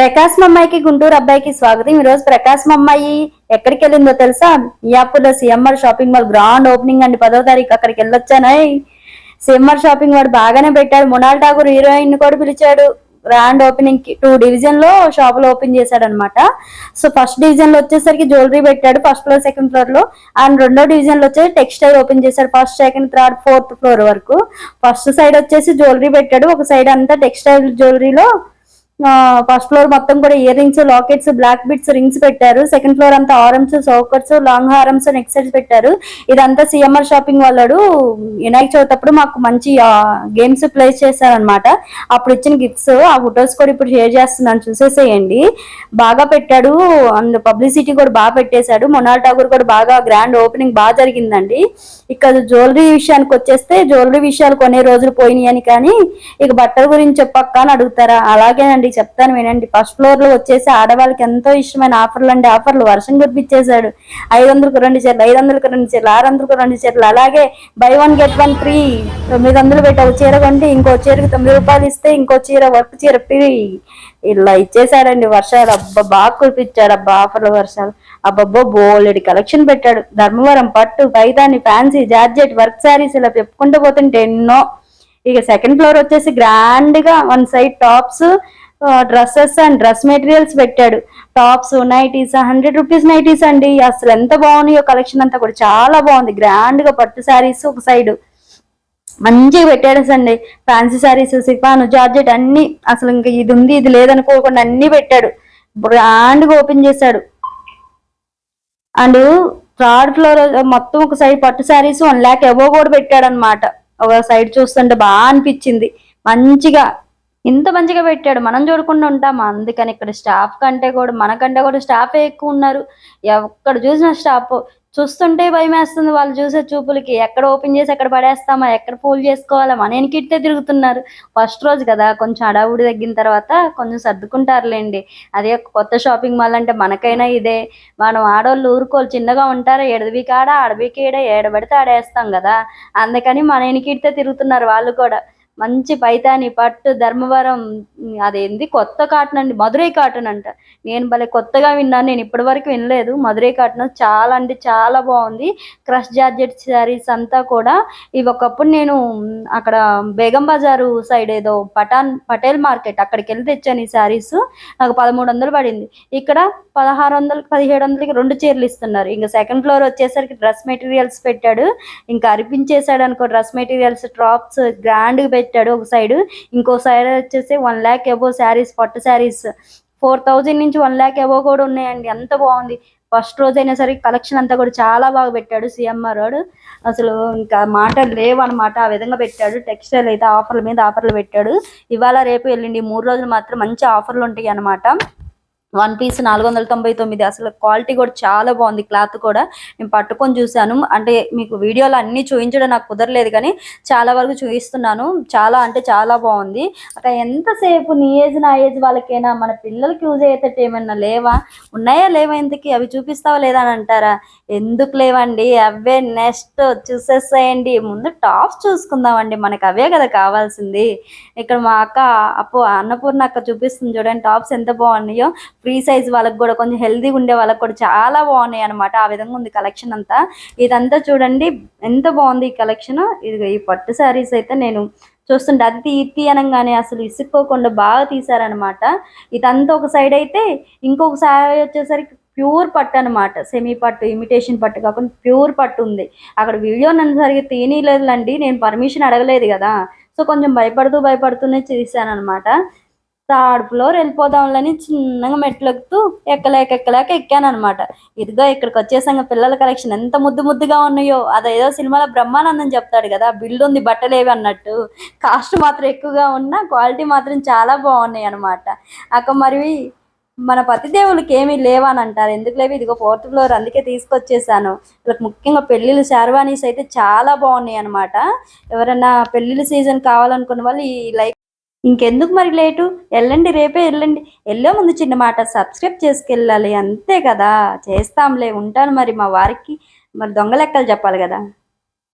ప్రకాశం అమ్మాయికి గుంటూరు అబ్బాయికి స్వాగతం. ఈ రోజు అమ్మాయి ఎక్కడికి వెళ్ళిందో తెలుసా? మియాపూర్లో CMR shopping mall grand opening అండి. పదో తారీఖు అక్కడికి వెళ్ళొచ్చాను. సిఎంఆర్ షాపింగ్ వాడు బాగానే పెట్టాడు. మునాల్ ఠాగూర్ హీరోయిన్ కూడా పిలిచాడు. గ్రాండ్ ఓపెనింగ్కి టూ డివిజన్లో షాపులు ఓపెన్ చేశాడు అనమాట సో ఫస్ట్ డివిజన్లో వచ్చేసరికి జ్యువెలరీ పెట్టాడు ఫస్ట్ ఫ్లోర్ సెకండ్ ఫ్లోర్లో. అండ్ రెండో డివిజన్లో వచ్చేసి టెక్స్టైల్ ఓపెన్ చేశాడు. First second third fourth floor వరకు. ఫస్ట్ సైడ్ వచ్చేసి జ్యువెలరీ పెట్టాడు. ఒక సైడ్ అంతా టెక్స్టైల్ జ్యువెలరీలో ఫస్ట్ ఫ్లోర్ మొత్తం కూడా ear rings lockets black bits rings పెట్టారు. సెకండ్ ఫ్లోర్ అంతా ఆరమ్స్ సౌకర్స్ లాంగ్ హారమ్స్ నెక్ సెట్స్ పెట్టారు. ఇదంతా సిఎంఆర్ షాపింగ్ వాళ్ళడు వినాయక చవితి అప్పుడు మాకు మంచి గేమ్స్ ప్లేస్ చేశారనమాట అప్పుడు ఇచ్చిన గిఫ్ట్స్ ఆ ఫొటోస్ కూడా ఇప్పుడు షేర్ చేస్తున్నాను. చూసేసేయండి. బాగా పెట్టాడు. అండ్ పబ్లిసిటీ కూడా బాగా పెట్టేశాడు. మొనాల్ ఠాగూర్ కూడా బాగా గ్రాండ్ ఓపెనింగ్ బాగా జరిగిందండి. ఇక్కడ జ్యువెలరీ విషయానికి వచ్చేస్తే జ్యువెలరీ విషయాలు కొనే రోజులు పోయినాయని కానీ ఇక బట్టల గురించి చెప్పక్క అని అడుగుతారా? అలాగేనండి. చెప్తాను వినండి. ఫస్ట్ ఫ్లోర్లో వచ్చేసి ఆడవాళ్ళకి ఎంతో ఇష్టమైన ఆఫర్లు అండి ఆఫర్లు. వర్షం కురిపించేశాడు. ఐదు వందలకు రెండు చీరలు ఐదు వందలకు రెండు చీరలు ఆరు వందలకు రెండు చీరలు. అలాగే buy one get one free తొమ్మిది వందలు పెట్టి ఒక చీర కొంటే ఇంకో చీరకి తొమ్మిది రూపాయలు ఇస్తే ఇంకో చీర వర్క్ చీర ఫ్రీ ఇలా ఇచ్చేసాడండి వర్షాలు. అబ్బా బాగా కురిపించాడు. అబ్బా ఆఫర్ల వర్షాలు. అబ్బబ్బో బోలెడి కలెక్షన్ పెట్టాడు. ధర్మవరం పట్టు Paithani fancy georgette work sarees ఇలా చెప్పుకుంటూ పోతుంటే ఎన్నో. ఇక సెకండ్ ఫ్లోర్ వచ్చేసి గ్రాండ్గా one side tops dresses and dress materials పెట్టాడు. Tops nighties hundred rupees nighties అండి. అసలు ఎంత బాగున్నాయో కలెక్షన్ అంతా కూడా చాలా బాగుంది. గ్రాండ్గా పట్టు శారీస్ ఒక సైడ్. మంచిగా పెట్టాడు అండి ఫ్యాన్సీ శారీస్ సిఫాను జార్జెట్ అన్ని అసలు ఇంకా ఇది ఉంది ఇది లేదనుకోకుండా అన్ని పెట్టాడు. బ్రాండ్గా ఓపెన్ చేశాడు. అండ్ థర్డ్ ఫ్లోర్ మొత్తం ఒక సైడ్ పట్టు శారీస్ వన్ ల్యాక్ ఎవో కూడా పెట్టాడు అనమాట ఒక సైడ్ చూస్తుంటే బాగా అనిపించింది. మంచిగా ఇంత మంచిగా పెట్టాడు మనం చూడకుండా ఉంటామా? అందుకని ఇక్కడ స్టాఫ్ కంటే కూడా మనకంటే కూడా స్టాఫే ఎక్కువ ఉన్నారు. ఎక్కడ చూసిన స్టాఫ్ చూస్తుంటే భయం వేస్తుంది వాళ్ళు చూసే చూపులకి. ఎక్కడ ఓపెన్ చేసి ఎక్కడ పడేస్తామా? ఎక్కడ ఫోల్ చేసుకోవాలా మన ఎనికిట్టే తిరుగుతున్నారు. ఫస్ట్ రోజు కదా కొంచెం అడావుడి తగ్గిన తర్వాత కొంచెం సర్దుకుంటారులేండి. అదే కొత్త షాపింగ్ మాల్ అంటే మనకైనా ఇదే. మనం ఆడవాళ్ళు ఊరుకోలు చిన్నగా ఉంటారు ఎడవి కాడ అడవికి ఏడ ఏడబడితే ఆడేస్తాం కదా. అందుకని మన వెనకిట్టే తిరుగుతున్నారు వాళ్ళు కూడా. మంచి పైతాని పట్టు ధర్మవరం అదేంది? కొత్త కాటన్ అండి మధురై కాటన్ అంట నేను భలే కొత్తగా విన్నాను నేను ఇప్పటి వరకు వినలేదు. మధురై కాటన్ చాలా అంటే చాలా బాగుంది. క్రష్ జార్జెట్ శారీస్ అంతా కూడా. ఇవి ఒకప్పుడు నేను అక్కడ బేగం బజారు సైడ్ ఏదో పటాన్ పటేల్ మార్కెట్ అక్కడికి వెళ్ళి తెచ్చాను ఈ శారీస్. నాకు పదమూడు వందలు పడింది. ఇక్కడ పదహారు వందలు పదిహేడు వందలకి రెండు చీరలు ఇస్తున్నారు. ఇంకా సెకండ్ ఫ్లోర్ వచ్చేసరికి డ్రెస్ మెటీరియల్స్ పెట్టాడు. ఇంకా అరిపించేశాడు అనుకో డ్రెస్ మెటీరియల్స్ టాప్స్ గ్రాండ్గా పెట్టాడు ఒక సైడ్ ఇంకో సైడ్ వచ్చేసి వన్ ల్యాక్ అబోవ్ శారీస్ పట్టు శారీస్ ఫోర్ థౌజండ్ నుంచి వన్ ల్యాక్ అబోవ్ కూడా ఉన్నాయండి. ఎంత బాగుంది. ఫస్ట్ రోజు అయినా సరే కలెక్షన్ అంతా కూడా చాలా బాగా పెట్టాడు సిఎంఆర్ వాడు. అసలు ఇంకా మాటలు లేవన్నమాట. ఆ విధంగా పెట్టాడు. టెక్స్టైల్ అయితే ఆఫర్ల మీద ఆఫర్లు పెట్టాడు. ఇవాళ రేపు వెళ్ళండి మూడు రోజులు మాత్రం మంచి ఆఫర్లు ఉంటాయి అన్నమాట వన్ పీస్ నాలుగు వందల తొంభై తొమ్మిది అసలు క్వాలిటీ కూడా చాలా బాగుంది. క్లాత్ కూడా నేను పట్టుకొని చూశాను. అంటే మీకు వీడియోలో అన్ని చూపించడం నాకు కుదరలేదు కానీ చాలా వరకు చూపిస్తున్నాను చాలా అంటే చాలా బాగుంది. అక్కడ ఎంతసేపు నీ ఏజ్ నా ఏజ్ వాళ్ళకైనా మన పిల్లలకి యూజ్ అయ్యేటట్టు ఏమన్నా లేవా? ఉన్నాయా లేవా ఎందుకు అవి చూపిస్తావా లేదా అని అంటారా? ఎందుకు లేవండి? అవే నెక్స్ట్ చూసేసేయండి. ముందు టాప్స్ చూసుకుందామండి. మనకు అవే కదా కావాల్సింది. ఇక్కడ మా అక్క అప్పు అన్నపూర్ణ అక్క చూపిస్తుంది చూడండి. టాప్స్ ఎంత బాగున్నాయో. ఫ్రీ సైజ్ వాళ్ళకి కూడా కొంచెం హెల్దీగా ఉండే వాళ్ళకి కూడా చాలా బాగున్నాయి అనమాట ఆ విధంగా ఉంది కలెక్షన్ అంతా. ఇదంతా చూడండి ఎంత బాగుంది ఈ కలెక్షన్. ఇది ఈ పట్టు శారీస్ అయితే నేను చూస్తుంటే అది తీ తీయనంగానే అనగానే అసలు ఇసుక్కోకుండా బాగా తీసారనమాట ఇదంతా ఒక సైడ్ అయితే ఇంకొక సైడ్ వచ్చేసరికి ప్యూర్ పట్టు అనమాట సెమీ పట్టు ఇమిటేషన్ పట్టు కాకుండా ప్యూర్ పట్టు ఉంది. అక్కడ వీడియో నన్ను సరిగ్గా తీయలేదులండి నేను పర్మిషన్ అడగలేదు కదా. సో కొంచెం భయపడుతూ భయపడుతూనే చేశాను అనమాట థర్డ్ ఫ్లోర్ వెళ్ళిపోదాంలని చిన్నగా మెట్లెక్కుతూ ఎక్కలేక ఎక్కలేక ఎక్కాను అనమాట ఇదిగో ఇక్కడికి వచ్చేసాక పిల్లల కలెక్షన్ ఎంత ముద్దు ముద్దుగా ఉన్నాయో అదేదో సినిమాలో బ్రహ్మానందం చెప్తాడు కదా బిల్డ్ ఉంది బట్టలేవి అన్నట్టు. కాస్ట్ మాత్రం ఎక్కువగా ఉన్నా క్వాలిటీ మాత్రం చాలా బాగున్నాయి అనమాట అక్క మరి మన పతిదేవులకి ఏమీ లేవని అంటారు ఎందుకు లేవు? ఇదిగో ఫోర్త్ ఫ్లోర్ అందుకే తీసుకొచ్చేసాను. వీళ్ళకి ముఖ్యంగా పెళ్ళిళ్ళు శార్వానీస్ అయితే చాలా బాగున్నాయి అనమాట ఎవరైనా పెళ్ళిళ్ళ సీజన్ కావాలనుకున్న వాళ్ళు ఈ లైక్ ఇంకెందుకు మరి లేటు? వెళ్ళండి రేపే వెళ్ళండి వెళ్ళే ముందు చిన్న మాట సబ్స్క్రైబ్ చేసుకెళ్ళాలి. అంతే కదా? చేస్తాంలే ఉంటాను మరి మా వారికి. మరి దొంగ లెక్కలు చెప్పాలి కదా?